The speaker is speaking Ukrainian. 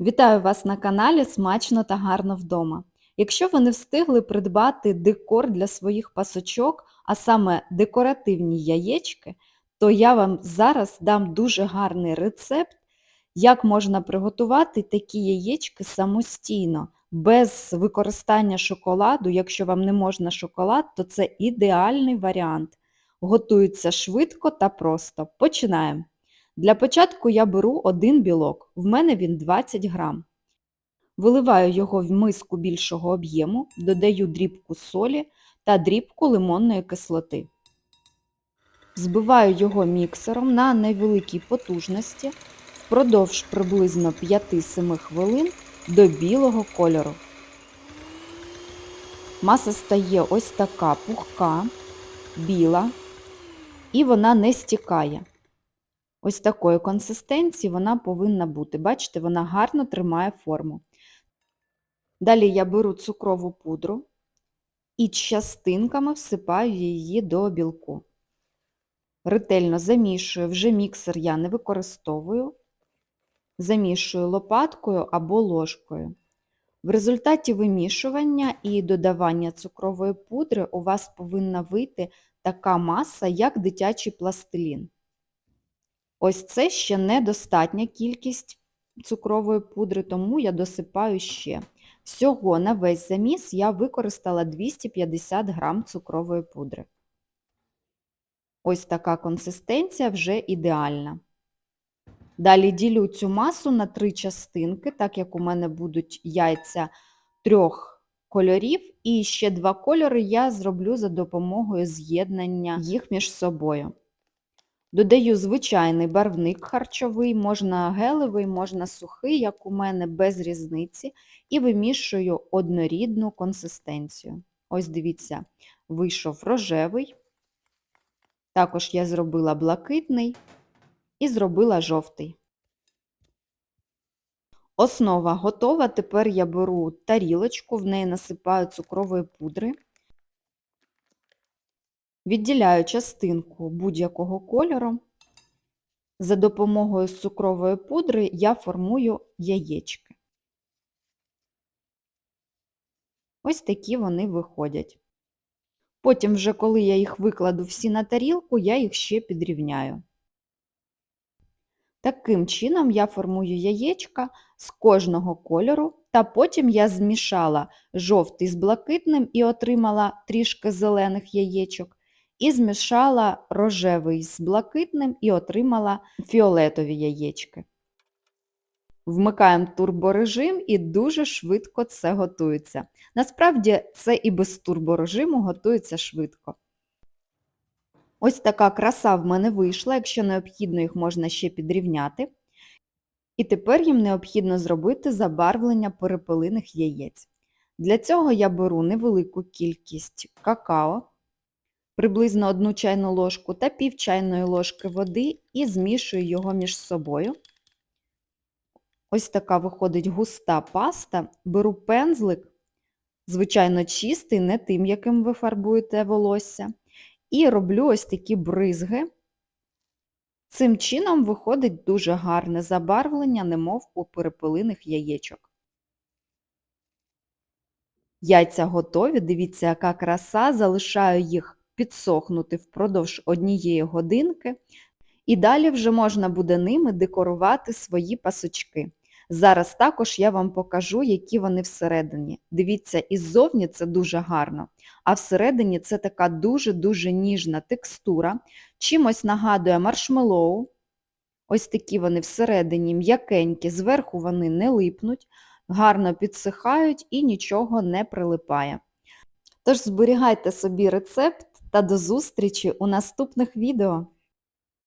Вітаю вас на каналі Смачно та гарно вдома. Якщо ви не встигли придбати декор для своїх пасочок, а саме декоративні яєчки, то я вам зараз дам дуже гарний рецепт, як можна приготувати такі яєчки самостійно, без використання шоколаду. Якщо вам не можна шоколад, то це ідеальний варіант. Готується швидко та просто. Починаємо. Для початку я беру один білок, в мене він 20 грам. Виливаю його в миску більшого об'єму, додаю дрібку солі та дрібку лимонної кислоти. Збиваю його міксером на невеликій потужності впродовж приблизно 5-7 хвилин до білого кольору. Маса стає ось така пухка, біла, і вона не стікає. Ось такої консистенції вона повинна бути. Бачите, вона гарно тримає форму. Далі я беру цукрову пудру і частинками всипаю її до білку. Ретельно замішую, вже міксер я не використовую, замішую лопаткою або ложкою. В результаті вимішування і додавання цукрової пудри у вас повинна вийти така маса, як дитячий пластилін. Ось це ще недостатня кількість цукрової пудри, тому я досипаю ще. Всього на весь заміс я використала 250 грам цукрової пудри. Ось така консистенція вже ідеальна. Далі ділю цю масу на три частинки, так як у мене будуть яйця трьох кольорів, і ще два кольори я зроблю за допомогою з'єднання їх між собою. Додаю звичайний барвник харчовий, можна гелевий, можна сухий, як у мене, без різниці, і вимішую однорідну консистенцію. Ось дивіться, вийшов рожевий, також я зробила блакитний і зробила жовтий. Основа готова. Тепер я беру тарілочку, в неї насипаю цукрової пудри. Відділяю частинку будь-якого кольору. За допомогою цукрової пудри я формую яєчки. Ось такі вони виходять. Потім, вже коли я їх викладу всі на тарілку, я їх ще підрівняю. Таким чином я формую яєчка з кожного кольору, та потім я змішала жовтий з блакитним і отримала трішки зелених яєчок і змішала рожевий з блакитним і отримала фіолетові яєчки. Вмикаємо турборежим і дуже швидко це готується. Насправді, це і без турборежиму готується швидко. Ось така краса в мене вийшла, якщо необхідно, їх можна ще підрівняти. І тепер їм необхідно зробити забарвлення перепелиних яєць. Для цього я беру невелику кількість какао, приблизно 1 чайну ложку та пів чайної ложки води і змішую його між собою. Ось така виходить густа паста. Беру пензлик, звичайно, чистий, не тим, яким ви фарбуєте волосся. І роблю ось такі бризги. Цим чином виходить дуже гарне забарвлення, немов у перепелиних яєчок. Яйця готові, дивіться, яка краса, залишаю їх підсохнути впродовж однієї годинки, і далі вже можна буде ними декорувати свої пасочки. Зараз також я вам покажу, які вони всередині. Дивіться, іззовні це дуже гарно, а всередині це така дуже-дуже ніжна текстура. Чимось нагадує маршмеллоу. Ось такі вони всередині м'якенькі, зверху вони не липнуть, гарно підсихають і нічого не прилипає. Тож зберігайте собі рецепт та до зустрічі у наступних відео!